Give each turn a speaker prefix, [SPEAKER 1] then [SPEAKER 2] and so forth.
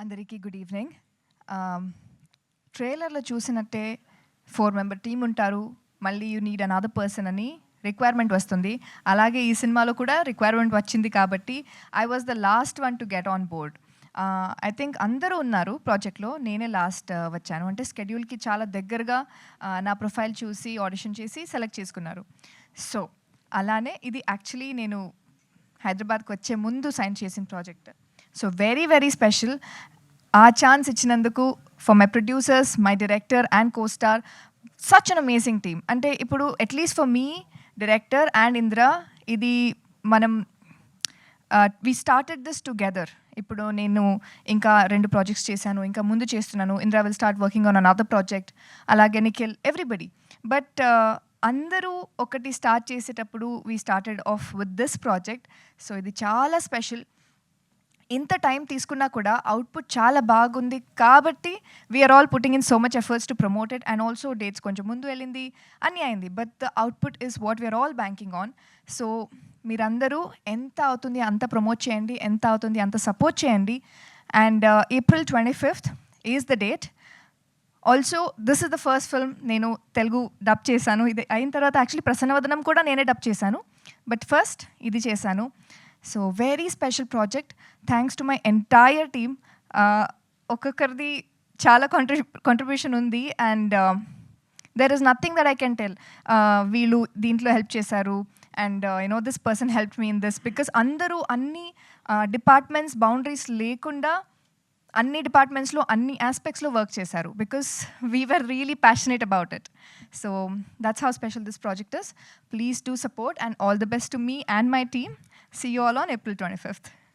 [SPEAKER 1] అందరికీ good evening. ట్రైలర్లో చూసినట్టే ఫోర్ మెంబర్ టీం ఉంటారు. మళ్ళీ యూ నీడ్ అనదర్ పర్సన్ అని రిక్వైర్మెంట్ వస్తుంది. అలాగే ఈ సినిమాలో కూడా రిక్వైర్మెంట్ వచ్చింది కాబట్టి I was the last one to get on board. I think అందరూ ఉన్నారు ప్రాజెక్ట్లో. నేనే లాస్ట్ వచ్చాను. అంటే స్కెడ్యూల్కి చాలా దగ్గరగా నా ప్రొఫైల్ చూసి ఆడిషన్ చేసి సెలెక్ట్ చేసుకున్నారు. సో అలానే ఇది యాక్చువల్లీ నేను హైదరాబాద్కి వచ్చే ముందు సైన్ చేసిన project. So very very special ఆ ఛాన్స్ ఇచ్చినందుకు for my producers my director and co star such an amazing team అంటే ఇప్పుడు at least for me director and Indra ఇది మనం వి స్టార్టెడ్ దిస్ టుగెదర్ ఇప్పుడు నేను ఇంకా రెండు ప్రాజెక్ట్స్ చేశాను ఇంకా ముందు చేస్తున్నాను. Indra will start working on another project అలాగే నిఖిల్ ఎవ్రీబడి బట్ అందరూ ఒకటి స్టార్ట్ చేసేటప్పుడు we started off with this project so ఇది చాలా స్పెషల్ ఇంత టైం తీసుకున్నా కూడా అవుట్పుట్ చాలా బాగుంది. కాబట్టి we are all putting in so much efforts to promote it and also dates కొంచెం ముందు వెళ్ళింది అన్నీ అయింది. But the output is what we are all banking on so మీరందరూ ఎంత అవుతుంది అంత ప్రమోట్ చేయండి ఎంత అవుతుంది అంత సపోర్ట్ చేయండి. And April twenty fifth is the date also this is the first film నేను తెలుగు డబ్ చేశాను. ఇది అయిన తర్వాత యాక్చువల్లీ ప్రసన్నవదనం కూడా నేనే డబ్ చేశాను. బట్ ఫస్ట్ ఇది చేశాను. So very special project thanks to my entire team ఒక్కొక్కరిది చాలా కాంట్రి కాంట్రిబ్యూషన్ ఉంది and there is nothing that I can tell వీళ్ళు దీంట్లో హెల్ప్ చేశారు and you know this person help me in this because అందరూ అన్ని డిపార్ట్మెంట్స్ బౌండరీస్ లేకుండా అన్ని డిపార్ట్మెంట్స్లో అన్ని ఆస్పెక్ట్స్లో వర్క్ చేశారు because we were really passionate about it so that's how special this project is please do support and all the best to me and my team see you all on April twenty fifth